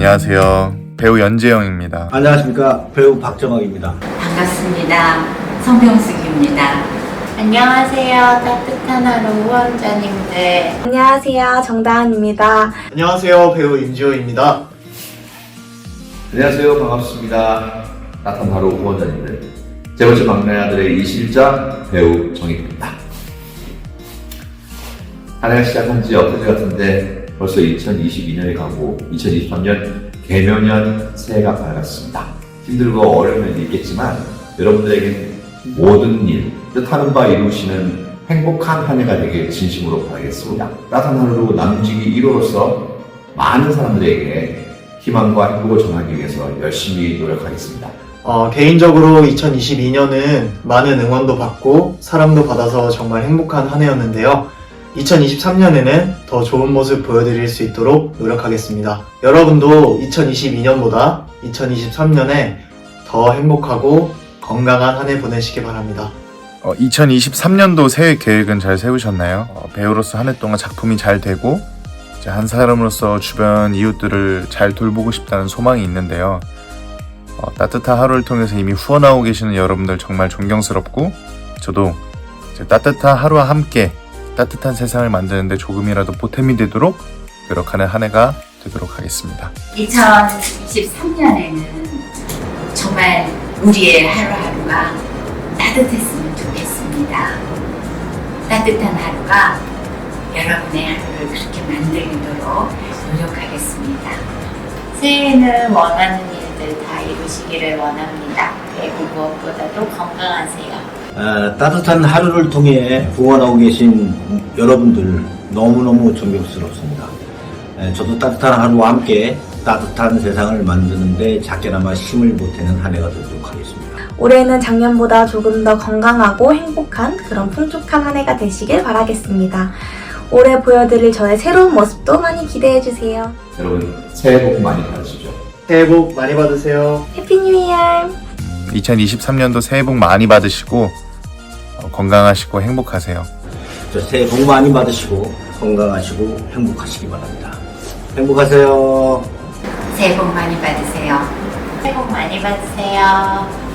안녕하세요. 배우 연재영입니다. 안녕하십니까 배우 박정학입니다. 반갑습니다. 성병숙입니다. 안녕하세요. 따뜻한 하루 후원자님들. 안녕하세요. 정다은입니다. 안녕하세요. 배우 임지호입니다. 안녕하세요. 반갑습니다. 나탄 하루 후원자님들. 제 번째 막내 아들의 이실자 배우 정익입니다. 한 해가 시작한 지 엊그제 같은데 벌써 2022년이 가고 2023년 개묘년 새해가 밝았습니다. 힘들고 어려운 면도 있겠지만 여러분들에게 모든 일, 뜻하는 바 이루시는 행복한 한 해가 되길 진심으로 바라겠습니다. 따뜻한 하루로 남지기 1호로서 많은 사람들에게 희망과 행복을 전하기 위해서 열심히 노력하겠습니다. 어, 개인적으로 2022년은 많은 응원도 받고 사랑도 받아서 정말 행복한 한 해였는데요. 2023년에는 더 좋은 모습 보여드릴 수 있도록 노력하겠습니다. 여러분도 2022년보다 2023년에 더 행복하고 건강한 한 해 보내시기 바랍니다. 어, 2023년도 새해 계획은 잘 세우셨나요? 어, 배우로서 한 해 동안 작품이 잘 되고 한 사람으로서 주변 이웃들을 잘 돌보고 싶다는 소망이 있는데요. 어, 따뜻한 하루를 통해서 이미 후원하고 계시는 여러분들 정말 존경스럽고 저도 따뜻한 하루와 함께 따뜻한 세상을 만드는데 조금이라도 보탬이 되도록 노력하는 한 해가 되도록 하겠습니다. 2023년에는 정말 우리의 하루하루가 따뜻했으면 좋겠습니다. 따뜻한 하루가 여러분의 하루를 그렇게 만들도록 노력하겠습니다. 새해에는 원하는 일들 다 이루시기를 원합니다. 그리고 무엇보다도 건강하세요. 아, 따뜻한 하루를 통해 후원하고 계신 여러분들 너무너무 존경스럽습니다. 에, 저도 따뜻한 하루와 함께 따뜻한 세상을 만드는데 작게나마 힘을 보태는 한 해가 되도록 하겠습니다. 올해는 작년보다 조금 더 건강하고 행복한 그런 풍족한 한 해가 되시길 바라겠습니다. 올해 보여드릴 저의 새로운 모습도 많이 기대해주세요. 여러분 새해 복 많이 받으시죠. 새해 복 많이 받으세요. 해피 뉴 이어! 2023년도 새해 복 많이 받으시고 어, 건강하시고 행복하세요. 저 새해 복 많이 받으시고 건강하시고 행복하시기 바랍니다. 행복하세요. 새해 복 많이 받으세요. 새해 복 많이 받으세요.